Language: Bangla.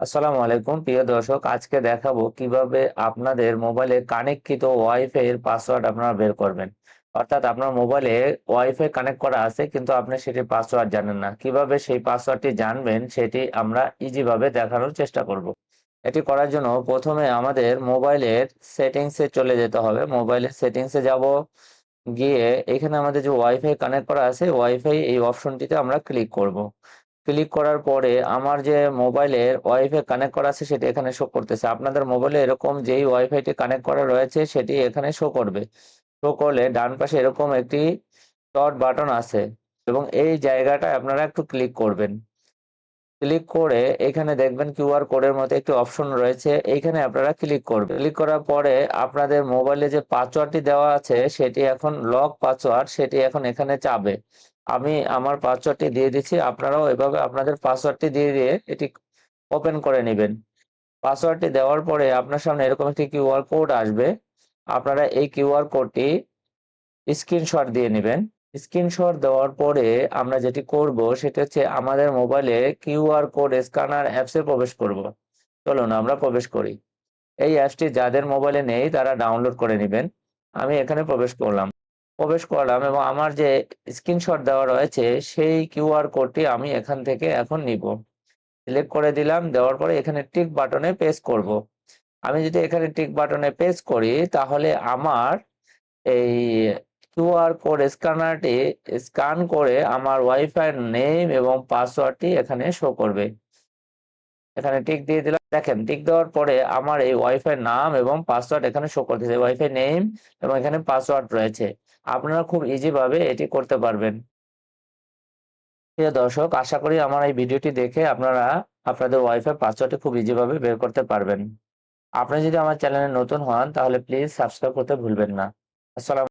আসসালামু আলাইকুম। প্রিয় দর্শক, আজকে দেখাবো কীভাবে আপনাদের মোবাইলে কানেক্টকৃত ওয়াইফাই এর পাসওয়ার্ড আপনারা বের করবেন। অর্থাৎ আপনার মোবাইলে ওয়াইফাই কানেক্ট করা আছে, কিন্তু আপনি সেটি পাসওয়ার্ড জানেন না। কীভাবে সেই পাসওয়ার্ডটি জানবেন, সেটি আমরা ইজি ভাবে দেখানোর চেষ্টা করব। এটি করার জন্য প্রথমে আমাদের মোবাইলের সেটিংসে চলে যেতে হবে। মোবাইলের সেটিংসে যাব, গিয়ে এখানে আমাদের যে ওয়াইফাই কানেক্ট করা আছে, ওয়াইফাই এই অপশনটিতে আমরা ক্লিক করব। ক্লিক করার পরে আমার যে মোবাইলের ওয়াইফাই কানেক্ট করা আছে সেটি এখানে শো করতেছে। আপনাদের মোবাইলে এরকম যেই ওয়াইফাইটি কানেক্ট করা রয়েছে সেটি এখানে শো করবে। শো করলে ডান পাশে এরকম একটি ডট বাটন আছে এবং এই জায়গাটায় আপনারা একটু ক্লিক করবেন। ক্লিক করে এখানে দেখবেন কিউআর কোডের মতো একটি অপশন রয়েছে। এইখানে আপনারা ক্লিক করবেন। ক্লিক করার পরে আপনাদের মোবাইলে যে পাসওয়ার্ডটি দেওয়া আছে সেটি এখন লক পাসওয়ার্ড সেটি এখন এখানে চাবে আমি আমার পাসওয়ার্ডটি দিয়ে দিচ্ছি। আপনারাও এভাবে আপনাদের পাসওয়ার্ডটি দিয়ে দিয়ে এটি ওপেন করে নেবেন। পাসওয়ার্ডটি দেওয়ার পরে আপনার সামনে এরকম একটি কিউআর কোড আসবে। আপনারা এই কিউআর কোডটি স্ক্রিনশট দিয়ে নেবেন। স্ক্রিনশট দেওয়ার পরে আমরা যেটি করব সেটা হচ্ছে আমাদের মোবাইলে কিউআর কোড স্ক্যানার অ্যাপসে প্রবেশ করব। চলুন আমরা প্রবেশ করি। এই অ্যাপসটি যাদের মোবাইলে নেই তারা ডাউনলোড করে নেবেন। আমি এখানে প্রবেশ করলাম। প্রবেশ করলাম এবং আমার যে স্ক্রিনশট দেওয়া রয়েছে, সেই কিউআর কোডটি আমি এখান থেকে এখন নিব। সিলেক্ট করে দিলাম, দেওয়ার পরে এখানে টিক বাটনে পেস করব। আমি যদি এখানে টিক বাটনে পেস করি, তাহলে আমার এই কিউআর কোড স্ক্যানারটি স্ক্যান করে আমার ওয়াইফাই নেম এবং পাসওয়ার্ডটি এখানে শো করবে। এখানে টিক দিয়ে দিলাম দেখেন টিক দেওয়ার পরে আমার এই ওয়াইফাই নাম এবং পাসওয়ার্ড এখানে শো করতেছে ওয়াইফাই নেম এবং এখানে পাসওয়ার্ড রয়েছে। আপনারা খুব ইজি ভাবে এটি করতে পারবেন। প্রিয় দর্শক, আশা করি আমার এই ভিডিওটি দেখে আপনারা আপনাদের ওয়াইফাই পাসওয়ার্ডটি খুব ইজি ভাবে বের করতে পারবেন। আপনি যদি আমার চ্যানেলে নতুন হন, তাহলে প্লিজ সাবস্ক্রাইব করতে ভুলবেন না। আসসালাম